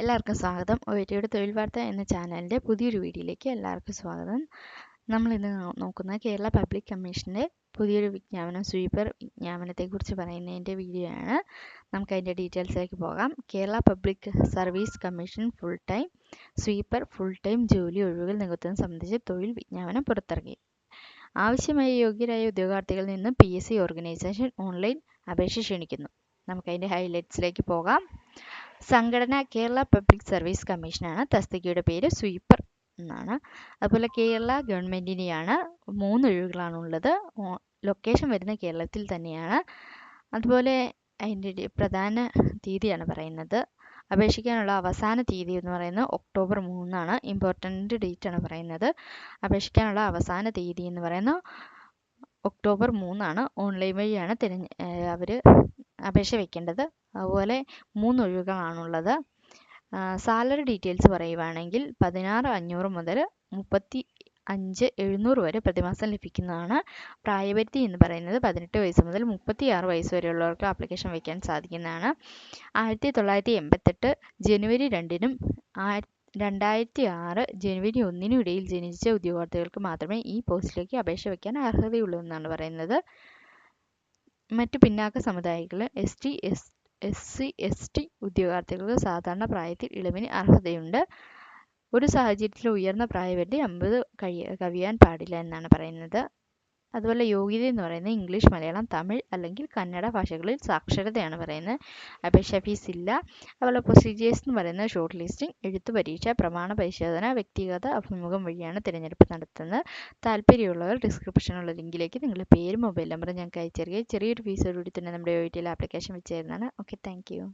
എല്ലാവർക്കും സ്വാഗതം. ഒ ടിയുടെ തൊഴിൽ വാർത്ത എന്ന ചാനലിന്റെ പുതിയൊരു വീഡിയോയിലേക്ക് എല്ലാവർക്കും സ്വാഗതം. നമ്മൾ ഇന്ന് നോക്കുന്ന കേരള പബ്ലിക് കമ്മീഷന്റെ പുതിയൊരു വിജ്ഞാപനം സ്വീപ്പർ വിജ്ഞാപനത്തെക്കുറിച്ച് പറയുന്നതിന്റെ വീഡിയോ ആണ്. നമുക്ക് അതിന്റെ ഡീറ്റെയിൽസിലേക്ക് പോകാം. Kerala public service commission full time sweeper full time ജോലി ഒഴിവുകൾ നികത്തുന്നത് സംബന്ധിച്ച് തൊഴിൽ വിജ്ഞാപനം പുറത്തിറങ്ങി ആവശ്യമായ യോഗ്യരായ ഉദ്യോഗാർത്ഥികളിൽ നിന്ന് P S C organisation online അപേക്ഷ ക്ഷണിക്കുന്നു. നമുക്ക് നമുക്കതിന്റെ ഹൈലൈറ്റ്സിലേക്ക് പോകാം. സംഘടന കേരള പബ്ലിക് സർവീസ് കമ്മീഷനാണ് തസ്തികയുടെ പേര് സ്വീപ്പർ എന്നാണ്. അതുപോലെ കേരള ഗവൺമെന്റിനെയാണ് മൂന്ന് ഒഴിവുകളാണുള്ളത് ലൊക്കേഷൻ വരുന്ന കേരളത്തിൽ തന്നെയാണ്. അതുപോലെ അതിന്റെ പ്രധാന തീയതിയാണ് പറയുന്നത്. അപേക്ഷിക്കാനുള്ള അവസാന തീയതി എന്ന് പറയുന്നത് ഒക്ടോബർ മൂന്നാണ്. ഇമ്പോർട്ടന്റ് ഡേറ്റ് ആണ് പറയുന്നത്. അപേക്ഷിക്കാനുള്ള അവസാന തീയതി എന്ന് പറയുന്നത് ഒക്ടോബർ മൂന്നാണ്. ഓൺലൈൻ വഴിയാണ് തിരഞ്ഞ് അവർ അപേക്ഷ വെക്കേണ്ടത്. അതുപോലെ മൂന്ന് ഒഴിവുകളാണുള്ളത്. സാലറി ഡീറ്റെയിൽസ് പറയുവാണെങ്കിൽ പതിനാറ് അഞ്ഞൂറ് മുതൽ മുപ്പത്തി അഞ്ച് എഴുന്നൂറ് വരെ പ്രതിമാസം ലഭിക്കുന്നതാണ്. പ്രായപരിധി എന്ന് പറയുന്നത് പതിനെട്ട് വയസ്സ് മുതൽ മുപ്പത്തി ആറ് വയസ്സ് വരെയുള്ളവർക്ക് ആപ്ലിക്കേഷൻ വയ്ക്കാൻ സാധിക്കുന്നതാണ്. ആയിരത്തി തൊള്ളായിരത്തി എൺപത്തെട്ട് ജനുവരി രണ്ടിനും രണ്ടായിരത്തി ആറ് ജനുവരി ഒന്നിനും ഇടയിൽ ജനിച്ച ഉദ്യോഗാർത്ഥികൾക്ക് മാത്രമേ ഈ പോസ്റ്റിലേക്ക് അപേക്ഷ വയ്ക്കാൻ അർഹതയുള്ളൂ എന്നാണ് പറയുന്നത്. മറ്റ് പിന്നാക്ക സമുദായികൾ S T S S C S T ഉദ്യോഗാർത്ഥികൾക്ക് സാധാരണ പ്രായത്തിൽ ഇളവിന് അർഹതയുണ്ട്. ഒരു സാഹചര്യത്തിൽ ഉയർന്ന പ്രായപരിധി അമ്പത് കഴിയാൻ പാടില്ല എന്നാണ് പറയുന്നത്. അതുപോലെ യോഗ്യത എന്ന് പറയുന്നത് ഇംഗ്ലീഷ് മലയാളം തമിഴ് അല്ലെങ്കിൽ കന്നഡ ഭാഷകളിൽ സാക്ഷരതയാണ് പറയുന്നത്. അപേക്ഷ ഫീസ് ഇല്ല. അതുപോലെ പ്രൊസീജിയേഴ്സ് എന്ന് പറയുന്നത് ഷോർട്ട് ലിസ്റ്റിംഗ് എഴുത്തു പരീക്ഷ പ്രമാണ പരിശോധന വ്യക്തിഗത അഭിമുഖം വഴിയാണ് തിരഞ്ഞെടുപ്പ് നടത്തുന്നത്. താല്പര്യമുള്ളവർ ഡിസ്ക്രിപ്ഷനുള്ള ലിങ്കിലേക്ക് നിങ്ങളുടെ പേര് മൊബൈൽ നമ്പർ ഞങ്ങൾക്ക് അയച്ചറിയുക ചെറിയൊരു ഫീസോടുകൂടി തന്നെ നമ്മുടെ ഒ ടി ആപ്ലിക്കേഷൻ വെച്ച് തരുന്നതാണ്. Okay thank